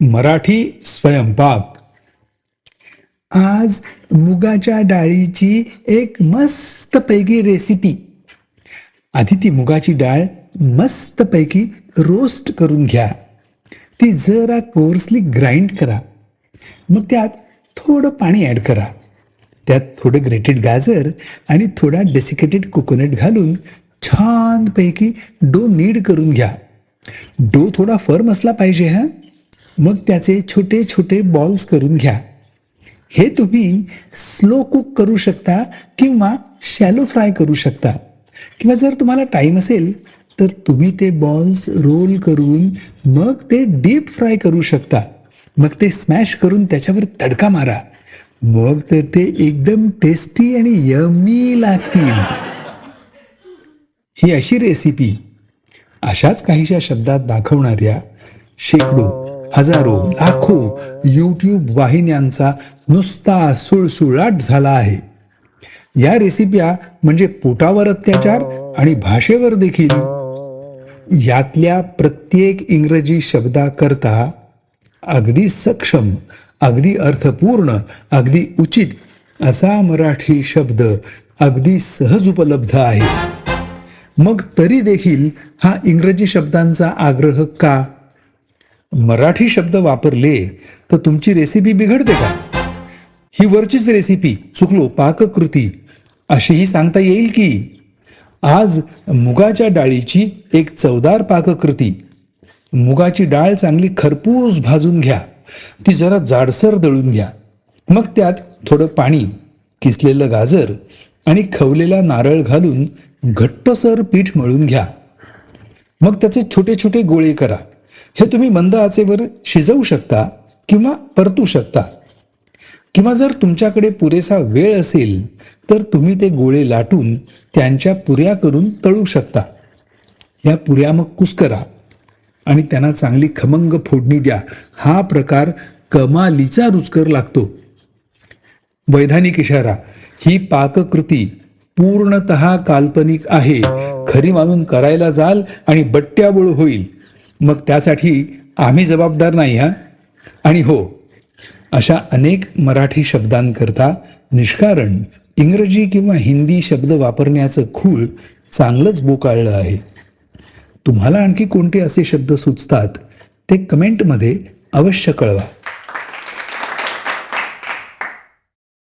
मराठी स्वयंपाक आज मुगाच्या डाळीची एक मस्तपैकी रेसिपी आधी ती मुगाची डाळ मस्तपैकी रोस्ट करून घ्या. ती जरा कोर्सली ग्राइंड करा. मग त्यात थोडं पाणी ॲड करा. त्यात थोडं ग्रेटेड गाजर आणि थोडा डेसिकेटेड कोकोनट घालून छानपैकी डो नीड करून घ्या. डो थोडा फर्म असला पाहिजे हा. मग त्याचे छोटे छोटे बॉल्स करून घ्या. हे तुम्ही स्लो कुक करू शकता किंवा शॅलो फ्राय करू शकता. किंवा जर तुम्हाला टाईम असेल तर तुम्ही ते बॉल्स रोल करून मग ते डीप फ्राय करू शकता. मग ते स्मॅश करून त्याच्यावर तडका मारा. मग तर ते एकदम टेस्टी आणि यमी लागतील. ही अशी रेसिपी अशाच काहीशा शब्दात दाखवणाऱ्या शेकडो हजारो लाखो यूट्यूब वाहिन्यांचा नुसता सुळसुळाट झाला आहे. या रेसिप्या म्हणजे पोटावर अत्याचार आणि भाषेवर देखील. यातल्या प्रत्येक इंग्रजी शब्दाकरता अगदी सक्षम अगदी अर्थपूर्ण अगदी उचित असा मराठी शब्द अगदी सहज उपलब्ध आहे. मग तरी देखील हा इंग्रजी शब्दांचा आग्रह का? मराठी शब्द वापरले तर तुमची रेसिपी बिघडते का? ही वरचीच रेसिपी चुकलो पाककृती अशीही सांगता येईल की आज मुगाच्या डाळीची एक चवदार पाककृती. मुगाची डाळ चांगली खरपूस भाजून घ्या. ती जरा जाडसर दळून घ्या. मग त्यात थोडं पाणी किसलेलं गाजर आणि खवलेला नारळ घालून घट्टसर पीठ मळून घ्या. मग त्याचे छोटे छोटे गोळे करा. हे तुम्ही मंद आचेवर शिजवू शकता किंवा परतू शकता. किंवा जर तुमच्याकडे पुरेसा वेळ असेल तर तुम्ही ते गोळे लाटून त्यांच्या पुऱ्या करून तळू शकता. या पुऱ्या मग कुस्करा आणि त्यांना चांगली खमंग फोडणी द्या. हा प्रकार कमालीचा रुचकर लागतो. वैधानिक इशारा ही पाककृती पूर्णत काल्पनिक आहे. खरी मानून करायला जाल आणि बट्ट्याबोळ होईल. मग त्यासाठी आम्ही जबाबदार नाही हा? आणि हो अशा अनेक मराठी शब्दांकरता निष्कारण इंग्रजी किंवा हिंदी शब्द वापरण्याचं खूळ चांगलंच बोकाळलं आहे. तुम्हाला आणखी कोणते असे शब्द सुचतात ते कमेंटमध्ये अवश्य कळवा.